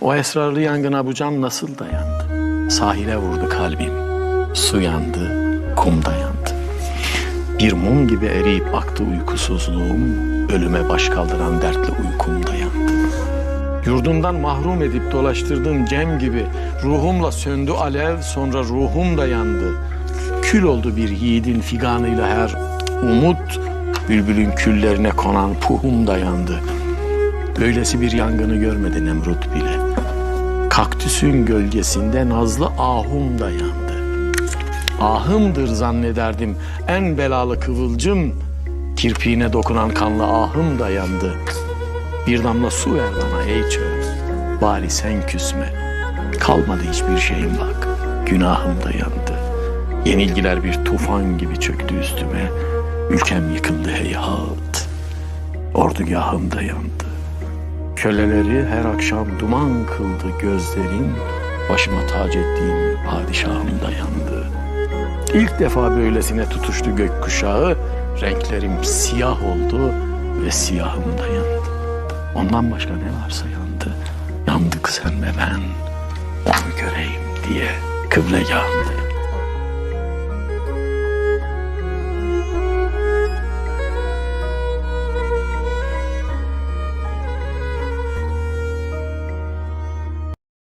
O esrarlı yangına bu can nasıl dayandı? Sahile vurdu kalbim. Su yandı, kum da yandı. Bir mum gibi eriyip aktı uykusuzluğum. Ölüme baş kaldıran dertli uykum da yandı. Yurdumdan mahrum edip dolaştırdığım cem gibi ruhumla söndü alev sonra ruhum da yandı. Kül oldu bir yiğidin figanıyla her umut bülbülün küllerine konan puhum da yandı. Böylesi bir yangını görmedi Nemrut bile. Kaktüsün gölgesinde nazlı ahum da yandı. Ahımdır zannederdim en belalı kıvılcım. Kirpiğine dokunan kanlı ahım da yandı. Bir damla su ver bana ey çöl. Bari sen küsme. Kalmadı hiçbir şeyim bak. Günahım da yandı. Yenilgiler bir tufan gibi çöktü üstüme. Ülkem yıkıldı heyhat. Ordugahım da yandı. Köleleri her akşam duman kıldı gözlerin. Başıma tac ettiğim padişahım da yandı. İlk defa böylesine tutuştu gökkuşağı. Renklerim siyah oldu ve siyahım da yandı. Ondan başka ne varsa yandı. Yandık sen ve ben. Onu göreyim diye kıblegahımda